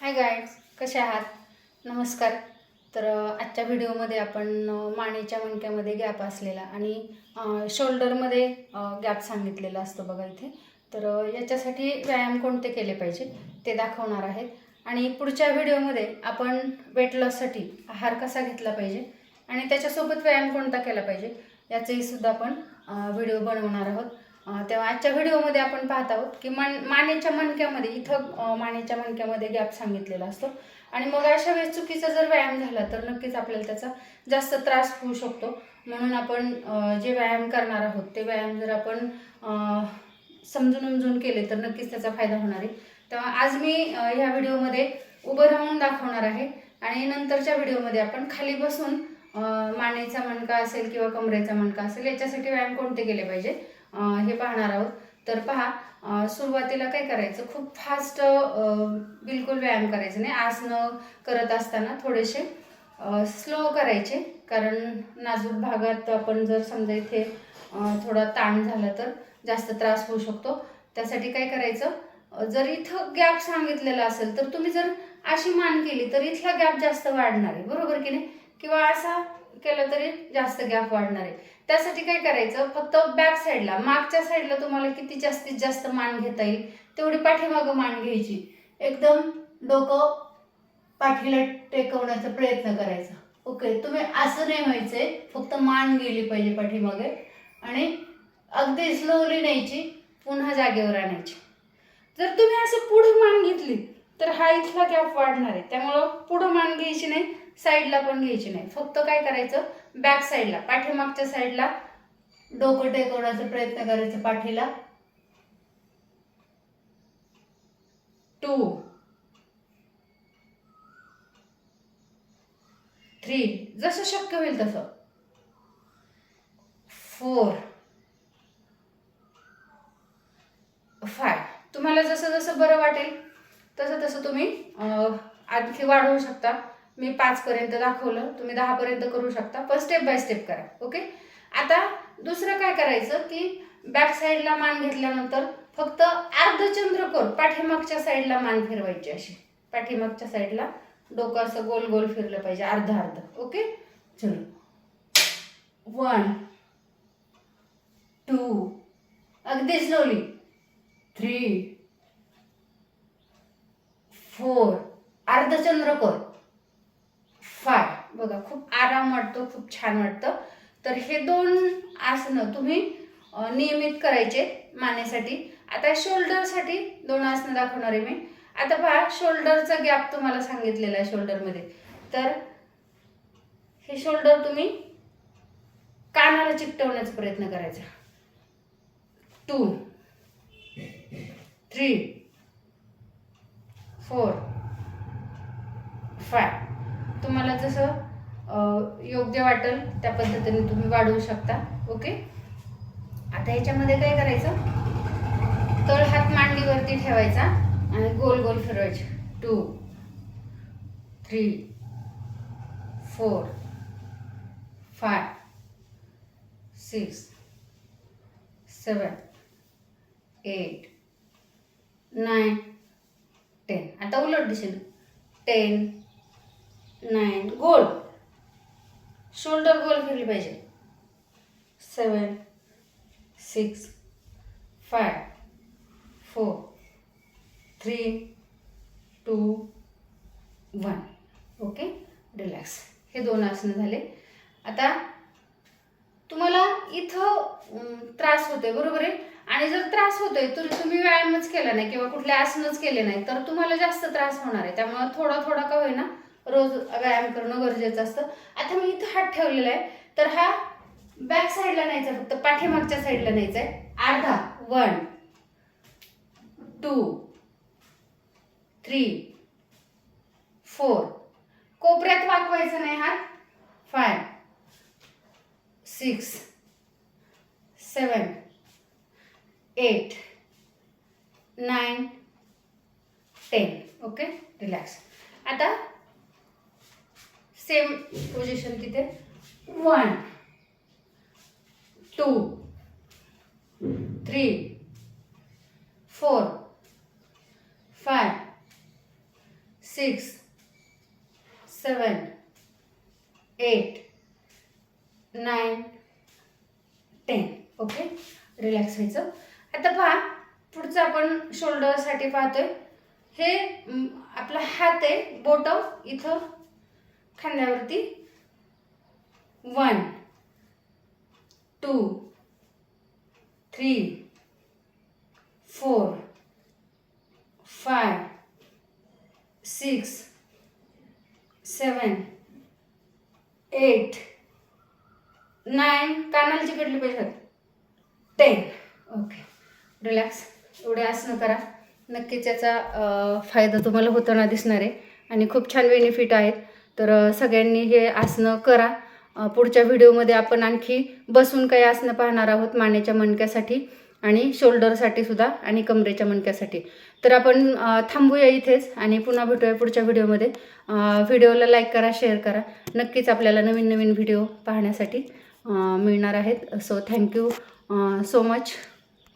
हाय guides कसे आहात? नमस्कार. तर आजच्या व्हिडिओमध्ये आपण मानेच्या मणक्यामध्ये गॅप असलेला आणि शोल्डरमध्ये गॅप सांगितलेला असतो बघा इथे. तर याच्यासाठी व्यायाम कोणते केले पाहिजे ते दाखवणार आहेत. आणि पुढच्या व्हिडिओमध्ये आपण वेट लॉससाठी आहार कसा घेतला पाहिजे आणि त्याच्यासोबत व्यायाम कोणता केला पाहिजे याचंही सुद्धा आपण व्हिडिओ बनवणार आहोत. तेव्हा आजच्या व्हिडिओमध्ये आपण पाहत आहोत की मन मानेच्या मणक्यामध्ये इथं मानेच्या मणक्यामध्ये गॅप सांगितलेला असतो. आणि मग अशा वेळेस चुकीचा जर व्यायाम झाला तर नक्कीच आपल्याला त्याचा जास्त त्रास होऊ शकतो. म्हणून आपण जे व्यायाम करणार आहोत ते व्यायाम जर आपण समजून उमजून केले तर नक्कीच त्याचा फायदा होणार आहे. तेव्हा आज मी ह्या व्हिडिओमध्ये उभं राहून दाखवणार आहे. आणि नंतरच्या व्हिडिओमध्ये आपण खाली बसून मानेचा मणका असेल किंवा कमरेचा मणका असेल याच्यासाठी व्यायाम कोणते केले पाहिजे? हे पाहणार आहोत. तर पहा सुरुवातीला काय करायचं? खूप फास्ट बिलकुल व्यायाम करायचं नाही. आसनं करत असताना थोडेसे स्लो करायचे. कारण नाजूक भागात आपण जर समजा इथे थोडा ताण झाला तर जास्त त्रास होऊ शकतो. त्यासाठी काय करायचं? जर इथं गॅप सांगितलेला असेल तर तुम्ही जर अशी मान केली तर इथला गॅप जास्त वाढणार आहे. बरोबर की नाही? किंवा असा केलं तरी जास्त गॅप वाढणार आहे. त्यासाठी काय करायचं? फक्त बॅक साईडला मागच्या साईडला तुम्हाला किती जास्तीत जास्त मान घेता येईल तेवढी पाठीमागं मान घ्यायची. एकदम डोकं पाठीला टेकवण्याचा प्रयत्न करायचा. ओके तुम्ही असं नाही व्हायचंय फक्त मान गेली पाहिजे पाठीमागे आणि अगदी स्लोली न्यायची पुन्हा जागेवर आणायची. जर तुम्ही असं पुढं मान घेतली तर हा इथला गॅप वाढणार आहे. त्यामुळं पुढं मान घ्यायची नाही साईडला पण घ्यायची नाही. फक्त काय करायचं? बॅक साईडला पाठीमागच्या साईडला डोकं टेकवण्याचा प्रयत्न करायचा पाठीला. टू थ्री जसं शक्य होईल तसं. Four five. तुम्हाला जसं जसं बरं वाटेल तसं तसं तुम्ही आणखी वाढवू शकता. मी पाचपर्यंत दाखवलं तुम्ही दहापर्यंत करू शकता. पण स्टेप बाय स्टेप करा ओके आता दुसरं काय करायचं की बॅक साईडला मान घेतल्यानंतर फक्त अर्धचंद्रकोर पाठीमागच्या साईडला मान फिरवायची अशी. पाठीमागच्या साईडला डोकं असं गोल गोल फिरलं पाहिजे अर्ध अर्ध ओके चलो. वन टू अगदी स्लोली थ्री फोर अर्धचंद्रकोर. फाय बघा खूप आराम वाटतो खूप छान वाटतं. तर हे दोन आसनं तुम्ही नियमित करायचे मानेसाठी. आता शोल्डरसाठी दोन आसनं दाखवणार आहे मी. आता पहा शोल्डरचा गॅप तुम्हाला सांगितलेला आहे शोल्डरमध्ये. तर हे शोल्डर तुम्ही कानाला चिकटवण्याचा प्रयत्न करायचा. Two three four five. तुम्हाला जसं योग्य वाटेल त्या पद्धतीने तुम्ही वाढवू शकता. ओके? आता याच्यामध्ये काय करायचं? तळ हात मांडीवरती ठेवायचा आणि गोल गोल फिरवायचे. Two three four five six seven eight nine ten आता उलट दिसेल. टेन नाईन गोल. शोल्डर गोल फिरली पाहिजे. Seven six five four three two one. Okay? Relax. हे दोन आसनं झाले. आता तुम्हाला इथं त्रास होतोय बरोबर आहे? आणि जर त्रास होतोय तर तुम्ही व्यायामच केला नाही किंवा कुठले आसनच केले नाही तर तुम्हाला जास्त त्रास होणार आहे. त्यामुळे थोडा थोडा का होईना रोज व्यायाम करणं गरजेचं असतं. आता मी इथं हात ठेवलेला आहे. तर हा बॅक साईडला न्यायचा फक्त पाठीमागच्या साईडला न्यायचा आहे. अर्धा वन टू थ्री फोर कोपऱ्यात वाकवायचं नाही हात. Five six seven eight nine ten okay relax आता सेम पोझिशन तिथे one two three four five six seven eight nine ten okay relax व्हायचं. आता पहा पुढचं आपण शोल्डरसाठी पाहतोय. हे आपला हात आहे बोट इथं खांद्यावरती. One two three four five six seven eight nine कानाला चिकटली पाहिजे टेन ओके रिलॅक्स एवढे आसनं करा. नक्कीच याचा फायदा तुम्हाला होताना दिसणार आहे. आणि खूप छान बेनिफिट आहेत. तर सगळ्यांनी हे आसनं करा. पुढच्या व्हिडिओमध्ये आपण आणखी बसून काही आसनं पाहणार आहोत मानेच्या मणक्यासाठी आणि शोल्डरसाठी सुद्धा आणि कमरेच्या मणक्यासाठी. तर आपण थांबूया इथेच आणि पुन्हा भेटूया पुढच्या व्हिडिओमध्ये. व्हिडिओला लाईक करा शेअर करा. नक्कीच आपल्याला नवीन नवीन व्हिडिओ पाहण्यासाठी मिळणार आहेत. So thank you so much.